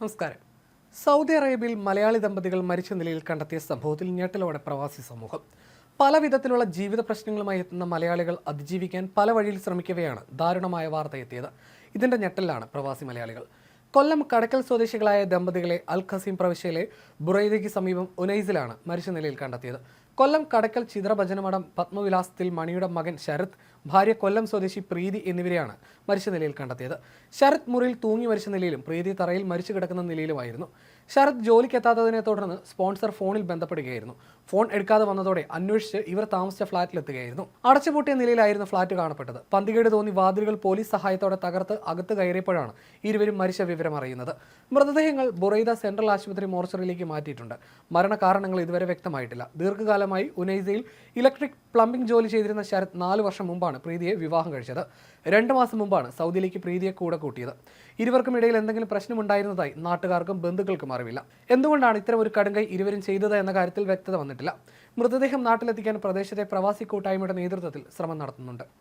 നമസ്കാരം. സൗദി അറേബ്യയിൽ മലയാളി ദമ്പതികൾ മരിച്ച നിലയിൽ കണ്ടെത്തിയ സംഭവത്തിൽ ഞെട്ടലോടെ പ്രവാസി സമൂഹം. പല വിധത്തിലുള്ള ജീവിത പ്രശ്നങ്ങളുമായി എത്തുന്ന മലയാളികൾ അതിജീവിക്കാൻ പല വഴിയിൽ ശ്രമിക്കവെയാണ് ദാരുണമായ വാർത്ത എത്തിയത് ഇതിന്റെ ഞെട്ടലിലാണ് പ്രവാസി മലയാളികൾ. കൊല്ലം കടക്കൽ സ്വദേശികളായ ദമ്പതികളെ അൽ ഖസീം പ്രവിശ്യയിലെ ബുറൈദയ്ക്ക് സമീപം ഉനൈസിലാണ് മരിച്ച നിലയിൽ കണ്ടെത്തിയത്. കൊല്ലം കടക്കൽ ചിത്രഭജനമഠം പത്മവിലാസത്തിൽ മണിയുടെ മകൻ ശരത് ഭാര്യ കൊല്ലം സ്വദേശി പ്രീതി എന്നിവരെയാണ് മരിച്ച നിലയിൽ കണ്ടെത്തിയത്. ശരത് മുറിയിൽ തൂങ്ങി മരിച്ച നിലയിലും പ്രീതി തറയിൽ മരിച്ചു കിടക്കുന്ന നിലയിലുമായിരുന്നു. ശരത് ജോലിക്കെത്താത്തതിനെ തുടർന്ന് സ്പോൺസർ ഫോണിൽ ബന്ധപ്പെടുകയായിരുന്നു. ഫോൺ എടുക്കാതെ വന്നതോടെ അന്വേഷിച്ച് ഇവർ താമസിച്ച ഫ്ളാറ്റിലെത്തുകയായിരുന്നു അടച്ചുപൂട്ടിയ നിലയിലായിരുന്നു ഫ്ളാറ്റ് കാണപ്പെട്ടത്. പന്തികേട് തോന്നി വാതിലുകൾ പോലീസ് സഹായത്തോടെ തകർത്ത് അകത്ത് കയറിയപ്പോഴാണ് ഇരുവരും മരിച്ച വിവരം അറിയുന്നത്. മൃതദേഹങ്ങൾ ബുറൈദ സെൻട്രൽ ആശുപത്രി മോർച്ചറിയിലേക്ക് മാറ്റിയിട്ടുണ്ട്. മരണകാരണങ്ങൾ ഇതുവരെ വ്യക്തമായിട്ടില്ല. ദീർഘകാലമായി ഉനൈസയിൽ ഇലക്ട്രിക് പ്ലംബിംഗ് ജോലി ചെയ്തിരുന്ന ശരത് നാല് വർഷം മുമ്പാണ് പ്രീതിയെ വിവാഹം കഴിച്ചത്. രണ്ട് മാസം മുമ്പാണ് സൗദിയിലേക്ക് പ്രീതിയെ കൂടെ കൂട്ടിയത്. ഇരുവർക്കും ഇടയിൽ എന്തെങ്കിലും പ്രശ്നമുണ്ടായിരുന്നതായി നാട്ടുകാർക്കും ബന്ധുക്കൾക്കും അറിവില്ല. എന്തുകൊണ്ടാണ് ഇത്തരം ഒരു കടുങ്കൈ ഇരുവരും ചെയ്തത് എന്ന കാര്യത്തിൽ വ്യക്തത വന്നിട്ടില്ല? മൃതദേഹം നാട്ടിലെത്തിക്കാൻ പ്രദേശത്തെ പ്രവാസി കൂട്ടായ്മയുടെ നേതൃത്വത്തിൽ ശ്രമം നടത്തുന്നുണ്ട്.